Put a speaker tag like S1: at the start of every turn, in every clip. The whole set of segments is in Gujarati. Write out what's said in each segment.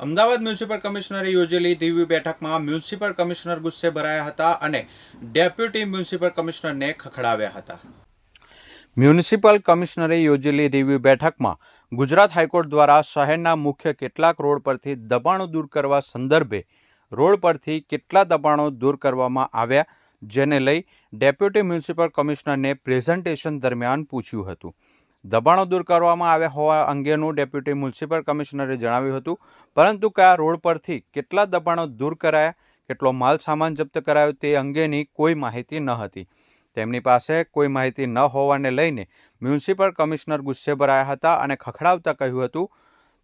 S1: અમદાવાદ મ્યુનિસિપલ કમિશનરે યોજેલી રિવ્યુ બેઠકમાં મ્યુનિસિપલ કમિશનર ગુસ્સે ભરાયા હતા અને ડેપ્યુટી મ્યુનિસિપલ કમિશનરને ખખડાવ્યા હતા. મ્યુનિસિપલ કમિશનરે યોજેલી રિવ્યુ બેઠકમાં ગુજરાત હાઈકોર્ટ દ્વારા શહેરના મુખ્ય કેટલાક રોડ પરથી દબાણો દૂર કરવા સંદર્ભે રોડ પરથી કેટલા દબાણો દૂર કરવામાં આવ્યા, જેને લઈ ડેપ્યુટી મ્યુનિસિપલ કમિશનરને પ્રેઝન્ટેશન દરમિયાન પૂછ્યું હતું. દબાણો દૂર કરવામાં આવ્યા હોવા અંગેનું ડેપ્યુટી મ્યુનિસિપલ કમિશનરે જણાવ્યું હતું. પરંતુ કયા રોડ પરથી કેટલા દબાણો દૂર કરાયા, કેટલો માલ સામાન જપ્ત કરાયો તે અંગેની કોઈ માહિતી ન હતી. તેમની પાસે કોઈ માહિતી ન હોવાને લઈને મ્યુનિસિપલ કમિશનર ગુસ્સે ભરાયા હતા અને ખખડાવતા કહ્યું હતું,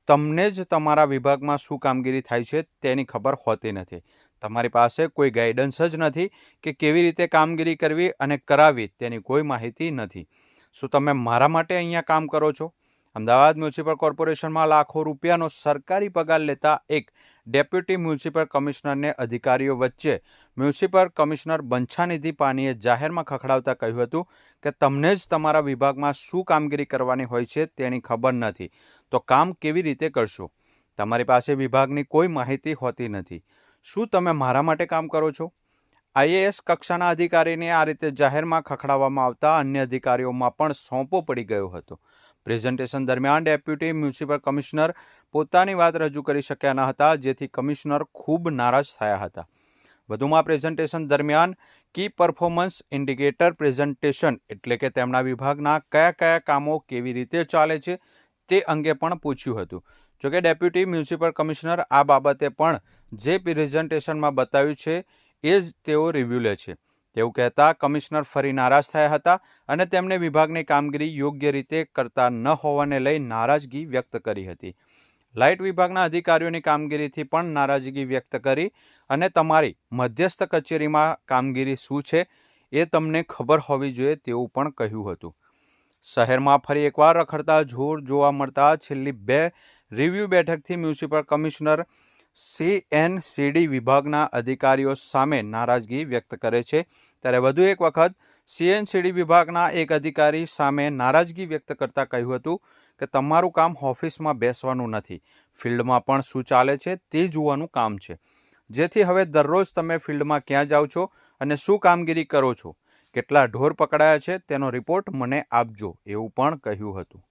S1: તમને જ તમારા વિભાગમાં શું કામગીરી થાય છે તેની ખબર હોતી નથી. તમારી પાસે કોઈ ગાઈડન્સ જ નથી કે કેવી રીતે કામગીરી કરવી અને કરાવી તેની કોઈ માહિતી નથી. શું તમે મારા માટે અહીંયા કામ કરો છો? અમદાવાદ મ્યુનિસિપલ કોર્પોરેશનમાં લાખો રૂપિયાનો સરકારી પગાર લેતા એક ડેપ્યુટી મ્યુનિસિપલ કમિશનરને અધિકારીઓ વચ્ચે મ્યુનિસિપલ કમિશનર બંછાનિધિ પાનીએ જાહેરમાં ખખડાવતા કહ્યું હતું કે તમને જ તમારા વિભાગમાં શું કામગીરી કરવાની હોય છે તેની ખબર નથી. તો કામ કેવી રીતે કરશો? તમારી પાસે વિભાગની કોઈ માહિતી હોતી નથી. શું તમે મારા માટે કામ કરો છો? આઈએએસ કક્ષાના અધિકારીને આ રીતે જાહેરમાં ખખડાવવામાં આવતા અન્ય અધિકારીઓમાં પણ સોંપો પડી ગયો હતો. પ્રેઝન્ટેશન દરમિયાન ડેપ્યુટી મ્યુનિસિપલ કમિશનર પોતાની વાત રજૂ કરી શક્યા ન હતા, જેથી કમિશનર ખૂબ નારાજ થયા હતા. વધુમાં પ્રેઝન્ટેશન દરમિયાન કી પરફોર્મન્સ ઇન્ડિકેટર પ્રેઝન્ટેશન એટલે કે તેમના વિભાગના કયા કયા કામો કેવી રીતે ચાલે છે તે અંગે પણ પૂછ્યું હતું. જોકે ડેપ્યુટી મ્યુનિસિપલ કમિશનર આ બાબતે પણ જે પ્રેઝન્ટેશનમાં બતાવ્યું છે એ જ તેઓ રિવ્યૂ લે છે. તેવું કહેતા, કમિશનર ફરી નારાજ થયા હતા અને તેમણે વિભાગની કામગીરી યોગ્ય રીતે કરતા ન હોવાને લઈ નારાજગી વ્યક્ત કરી હતી. લાઇટ વિભાગના અધિકારીઓની કામગીરીથી પણ નારાજગી વ્યક્ત કરી અને તમારી મધ્યસ્થ કચેરીમાં કામગીરી શું છે એ તમને ખબર હોવી જોઈએ, તેવું પણ કહ્યું હતું. શહેરમાં ફરી એકવાર રખડતા જોર જોવા મળતા છેલ્લી બે રિવ્યૂ બેઠકથી મ્યુનિસિપલ કમિશનર સીએનસીડી વિભાગના અધિકારીઓ સામે નારાજગી વ્યક્ત કરે છે. ત્યારે વધુ એક વખત સીએનસીડી વિભાગના એક અધિકારી સામે નારાજગી વ્યક્ત કરતાં કહ્યું હતું કે તમારું કામ ઓફિસમાં બેસવાનું નથી. ફિલ્ડમાં પણ શું ચાલે છે તે જોવાનું કામ છે. જેથી હવે દરરોજ તમે ફિલ્ડમાં ક્યાં જાઓ છો અને શું કામગીરી કરો છો? કેટલા ઢોર પકડાયા છે તેનો રિપોર્ટ મને આપજો એવું પણ કહ્યું હતું.